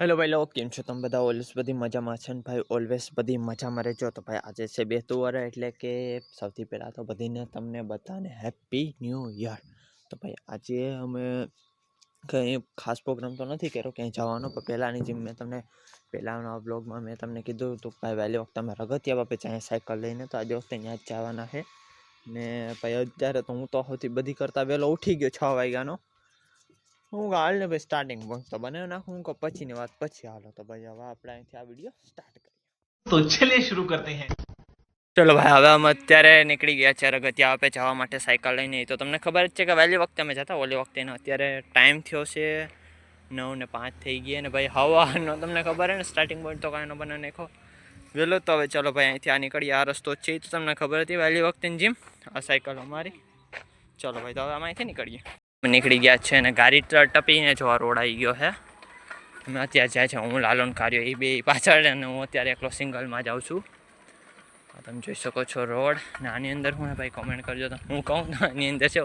Hello ભાઈ લો કેમ છો? તમે બધા ઓલવેઝ બધી મજામાં છે ને ભાઈ? ઓલવેઝ બધી મજામાં રહેજો. તો ભાઈ આજે છે બેતુવર એટલે કે સૌથી પહેલાં તો બધીને તમને બધાને હેપી ન્યૂ યર તો ભાઈ આજે અમે કંઈ ખાસ પ્રોગ્રામ તો નથી કર્યો, ક્યાંય જવાનો, પણ પહેલાંની જેમ મેં તમને, પહેલાંના બ્લોગમાં મેં તમને કીધું હતું ભાઈ વહેલી વખતે અમે રગતિયા બાપે જાય સાયકલ લઈને તો આજે વખતે ત્યાં જ જવાના છે. ને ભાઈ અત્યારે તો હું તો સૌથી બધી કરતાં વહેલો ઉઠી ગયો છ વાગ્યાનો. હું હાલ ને ભાઈ સ્ટાર્ટિંગ પોઈન્ટ તો બનાવી નાખું. હું પછીની વાત પછી હાલો. તો ભાઈ હવે આપણે અહીંથી આ વીડિયો સ્ટાર્ટ કરીએ. તો ચલે શરૂ કરતે હૈ. ચલો ભાઈ હવે અમે અત્યારે નીકળી ગયા છે ગતિ આપે જવા માટે સાયકલ લઈને. તો તમને ખબર જ છે કે વહેલી વખતે અમે જતા ઓલી વખતે અત્યારે ટાઈમ થયો છે નવ ને પાંચ થઈ ગયા ને ભાઈ હવાનો તમને ખબર હે ને સ્ટાર્ટિંગ પોઈન્ટ તો કાંઈનો બને નાખો. વહેલો તો હવે ચલો ભાઈ અહીંથી આ નીકળીએ. આ રસ્તો છે તો તમને ખબર હતી વહેલી વખતે જીમ. આ સાયકલ અમારી. ચલો ભાઈ તો હવે અમે અહીંથી નીકળીએ. નીકળી ગયા છે અને ગાડી ટપીને જો રોડ આવી ગયો છે. અમે અત્યારે જાય છે, હું લાલોન કાર્યો એ બે પાછળ અને હું અત્યારે એકલો સિંગલમાં જાઉં છું. તમે જોઈ શકો છો રોડ ને આની અંદર હું ભાઈ કોમેન્ટ કરજો તો હું કહું તો આની અંદર છે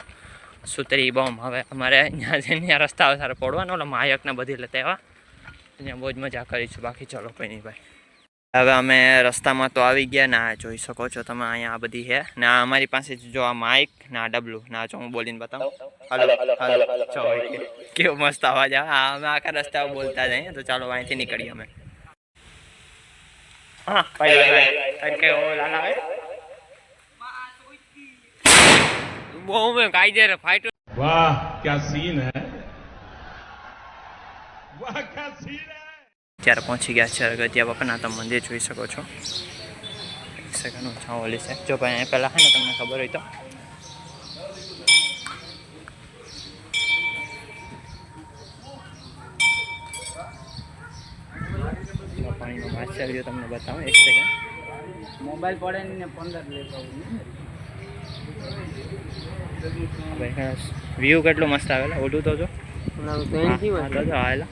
સુતરી બોમ્બ. હવે અમારે અહીંયા જઈને રસ્તા સારા પડવાનો એટલે માયકને બધી લેતા એવા. ત્યાં બહુ જ મજા કરીશું. બાકી ચલો કંઈ નહીં ભાઈ. હવે અમે રસ્તામાં તો આવી ગયા ને જોઈ શકો છો તમે અહીંયા આ બધી છે. ને અમારી પાસે જો આ માઇક ને ડબલું ના જો હું બોલીને બતાવું. હાલો હાલો ચો કેવો મસ્ત અવાજ આવે. હા અમે આખા રસ્તા બોલતા જઈએ તો ચાલો અહીંથી નીકળીએ અમે. બહુ મેં કાયદેર ફાઈટ ત્યારે પહોંચી ગયા છે અગત્યા બાપાના તમે મંદિર જોઈ શકો છો. એક સેકન્ડ જો ભાઈ અહીં પહેલાં હે ને તમને ખબર હોય તો. માછલીઓ તમને બતાવું એક સેકન્ડ મોબાઈલ પડે ને પંદર લેતો વ્યૂ કેટલો મસ્ત આવેલા? ઓઢું તો જો આવેલા.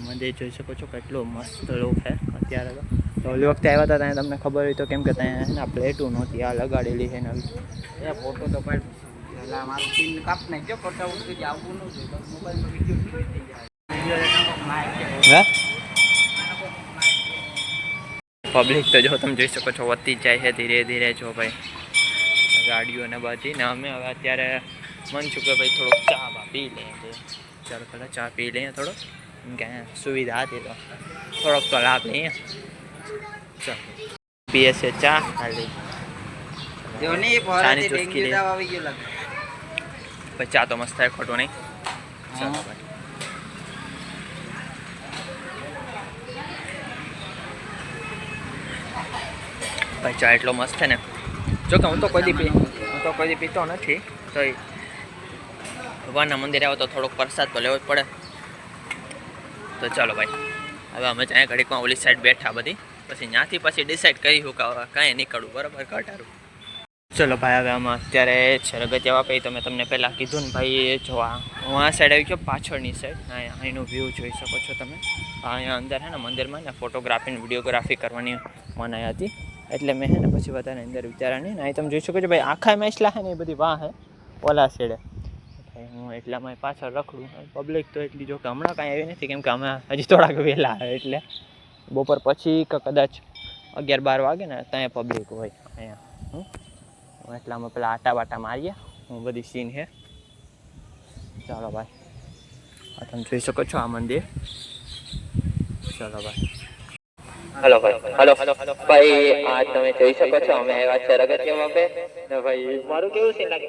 મંદિર જોઈ શકો છો કેટલો મસ્ત લોક છે અત્યારે તો. તો ઓલી વખતે આવ્યા હતા ત્યાં તમને ખબર હોય તો કેમ કે ત્યાં આ પ્લેટું નહોતી આ લગાડેલી છે નવી એ ફોટો તો પાડ. કાપ નાખજો ફોટો ઉતરી આવવું ન જોઈએ બસ મોબાઈલમાં વીડિયો જોઈ થઈ જાય વીડિયો માઇક છે હે પબ્લિક તો જો તમે જોઈ શકો છો વધતી જ જાય છે ધીરે ધીરે જો ભાઈ. ગાડીઓ ને બધી. ને અમે હવે અત્યારે મન છું કે ભાઈ થોડોક ચા બા પી લઈએ ચાલો પહેલાં ચા પી લઈએ થોડો ક્યાં સુવિધા હતી તો. થોડોક તો લાભ લઈએ. ચાલો. પીએ છે ચા ખાલી ચાની ચુસ્કી પછી ચા તો મસ્ત થાય ખોટું નહીં. ચાલો ભાઈ. ભાઈ ચા એટલો મસ્ત છે ને. જો કે હું તો કોઈ દી પી હું તો કોઈ પીતો નથી, તો ભગવાનના મંદિરે આવો તો થોડોક પ્રસાદ તો લેવો જ પડે. તો ચાલો ભાઈ, હવે અમે ત્યાં ઘડીકમાં ઓલી સાઈડ બેઠા બધી, પછી ત્યાંથી પછી ડિસાઈડ કરીશું કે કાંઈ નીકળવું, બરાબર ઘટાડું ચલો ભાઈ, હવે આમાં અત્યારે છે રગતિયા પછી તો મેં તમને પહેલાં કીધું ને ભાઈ, એ જો આ હું આ સાઈડ આવી ગયો, પાછળની સાઈડ અહીંયા અહીંનું વ્યૂ જોઈ શકો છો તમે. અહીંયા અંદર હે ને મંદિરમાં ને ફોટોગ્રાફી ને વિડીયોગ્રાફી કરવાની મનાઈ હતી. એટલે મેં ને પછી વધારે અંદર વિચારાની ને અહીં તમે જોઈ શકો છો, ભાઈ આખા મેચલા હે ને એ બધી વાહ હે, ઓલા છેડે. હું એટલામાં પાછળ રખડું. પબ્લિક તો એટલી જો કે હમણાં કાંઈ આવી નથી, કેમ કે અમે હજી થોડાક વહેલા આવે એટલે. બપોર પછી કે કદાચ અગિયાર બાર વાગે ને ત્યાં પબ્લિક હોય. અહીંયા. હં? હું એટલામાં પેલા આટા બાટા મારીએ. હું બધી સીન છે ચાલો ભાઈ. તમે જોઈ શકો છો આ મંદિર. ચાલો ભાઈ. હલો ભાઈ હલો હલો હલો ભાઈ આ તમે જોઈ શકો છો અમે આવ્યા છે રગતિયામાં પે ને ભાઈ મારું કેવું સીન લાગે?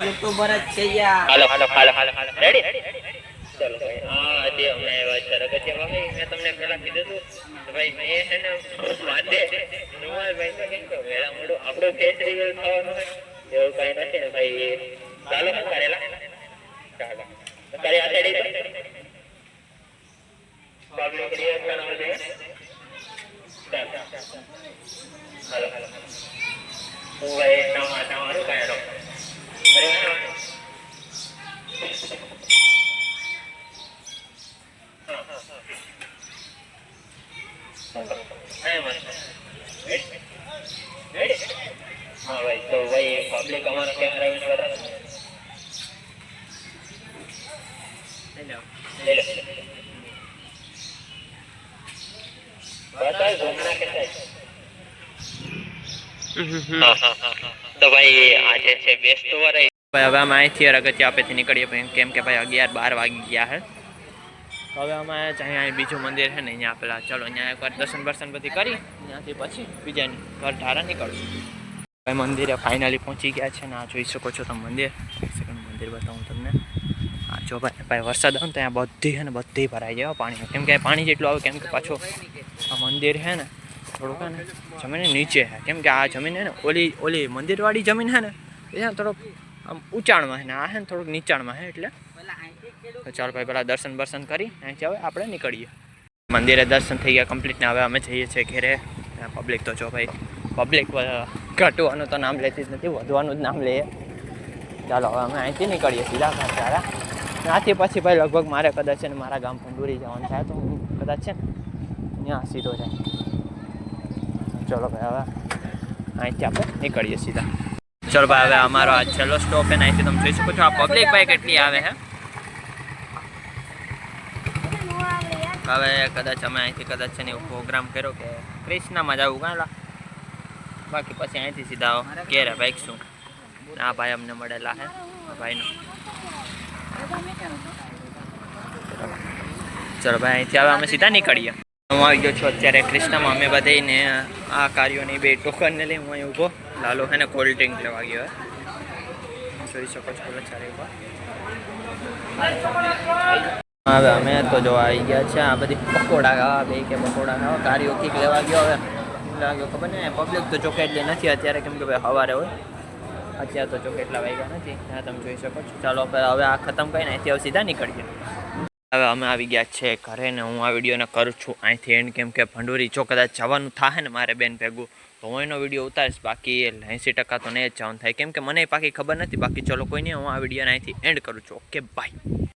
યુટ્યુબર જ છે યાર. હાલો હાલો હાલો હાલો હાલો રેડી ચલો ભાઈ હા જે અમે આવ્યા છે રગતિયામાં ભાઈ મેં તમને પહેલા કીધું હતું કે ભાઈ મેં છે ને વાંધે નુવાલ ભાઈ તો કેમ કે વેળા મોડું આપણો ફેસ રિવીલ થવાનું હોય. એવું કાંઈ નથી ને ભાઈ. ચાલો શું કરેલા? ચાલો. તારી આ સાઈડ પબ્લિક રિએક્શન આવશે ચાલો હાલો હાલો હું ભાઈ તમારું હા ભાઈ તો ભાઈ પબ્લિક અમારો કેમેરા વિશે બતાવો હવે અમે અહીંથી અગત્ય આપેથી નીકળીએ ભાઈ, કેમ કે ભાઈ અગિયાર બાર વાગી ગયા છે હવે અમે અહીંયા અહીં બીજું મંદિર છે ને, અહીંયા પેલા ચલો, અહીંયા એકવાર દર્શન બર્શન બધી કરી, ત્યાંથી પછી બીજાની ઘર ધારા નીકળશું. ભાઈ, મંદિરે ફાઇનલી પહોંચી ગયા છે ને, આ જોઈ શકો છો તમે મંદિર. સેકન્ડ મંદિર બતાવું તમને. આ જો ભાઈ ભાઈ, વરસાદ આવે ને, તો અહીંયા બધી ને, બધી ભરાઈ જાય હો પાણી કેમ કે પાણી જેટલું આવે, કેમ કે પાછો આ મંદિર છે ને, થોડુંક છે ને, જમીન નીચે છે. કેમ કે આ જમીન છે ને, ઓલી ઓલી મંદિરવાળી જમીન છે ને, એ છે ને થોડોક આમ ઊંચાણમાં છે ને, આ છે ને થોડુંક નીચાણમાં છે એટલે. પેલા તો ચાલો ભાઈ, પહેલાં દર્શન બર્શન કરી, અહીંથી હવે આપણે નીકળીએ. મંદિરે દર્શન થઈ ગયા કમ્પ્લીટ ને હવે અમે જઈએ છીએ ઘેરે. પબ્લિક તો જો ભાઈ પબ્લિક ઘટવાનું તો નામ લેતી જ નથી, વધવાનું જ નામ લઈએ ચાલો હવે અમે અહીંથી નીકળીએ સીધા તારા ત્યાંથી પછી ભાઈ લગભગ મારે કદાચ છે ને મારા ગામ પંડુરી જવાનું થાય તો હું કદાચ છે ને ત્યાં સીધો જાય ચલો ભાઈ, હવે અહીંથી આપણે નીકળીએ સીધા. ચલો ભાઈ, હવે અમારો આ છેલ્લો સ્ટોપ છે અહીંથી તમે જોઈ શકો છો, આ પબ્લિક ભાઈ કેટલી આવે હે હવે કદાચ અમે અહીંથી કદાચ છે ને પ્રોગ્રામ કર્યો કે ક્રિષ્નામાં જવું કાંલા બાકી પછી અહીંથી સીધા ઘેરે બાઇક શું? આ ભાઈ અમને મળેલા હે ભાઈનો. ચલો ભાઈ, અહીંથી હવે અમે સીધા નીકળીએ. હું આવી ગયો છું અત્યારે ક્રિષ્નામાં અમે બધાને આ કાર્યોની બે ટોકનને લઈ હું અહીં ઊભો. લાલો છે ને કોલ્ડ ડ્રિંક લેવા ગયો જોઈ શકો છો ચારે હવે અમે તો જો આવી ગયા છે. આ બધી પકોડા ખાવા, બે કે પકોડા ખાવા. કાર્યો કીક લેવા ગયો હવે. લાગ્યો ખબર ને પબ્લિક તો ચોકે એટલી નથી અત્યારે. કેમ કે ભાઈ સવારે હોય. અત્યારે તો ચોકે એટલા વાગ્યા નથી. હા, તમે જોઈ શકો છો. ચાલો, હવે આ ખતમ કરીને અહીંથી સીધા નીકળીએ. હવે અમે આવી ગયા છે ઘરે ને હું આ વિડીયોને કરું છું. અહીંથી એન્ડ કેમ કે ભંડોરી જો કદાચ જવાનું થાય ને મારે બેન ભેગું, તો હું એનો વીડિયો ઉતારીશ. બાકી એંસી ટકા તો નહીં જ જવાનું થાય. કેમ કે મને પાકી ખબર નથી. બાકી ચલો કોઈ નહીં હું આ વિડીયોને અહીંથી એન્ડ કરું છું. Okay bye